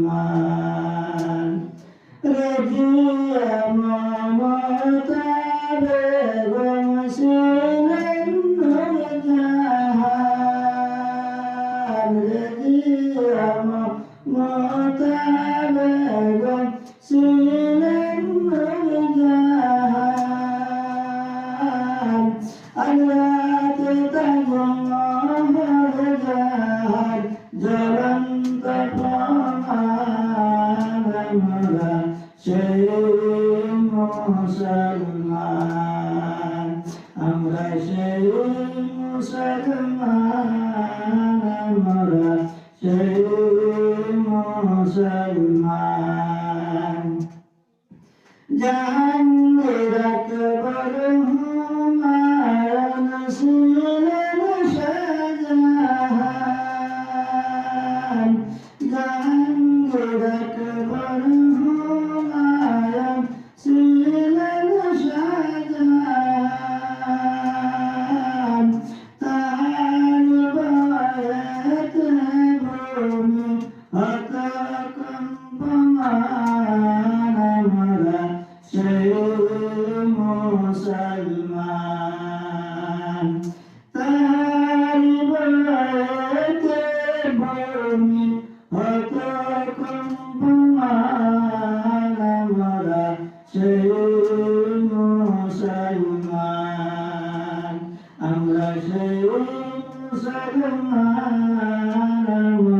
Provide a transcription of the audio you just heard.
মুসলমান রেডিয়া মমতা বেগম ছিলেন জাহান রেডিয়া মমতা বেগম ছিলেন জাহান আল্লাহ মুসলমান আমরা সেই মুসলমান আমরা সেই মুসলমান জাহাঙ্গীরাত বরহুমার নসুল শাহজাহান জাহাঙ্গীরাত كل شيء سجلنا له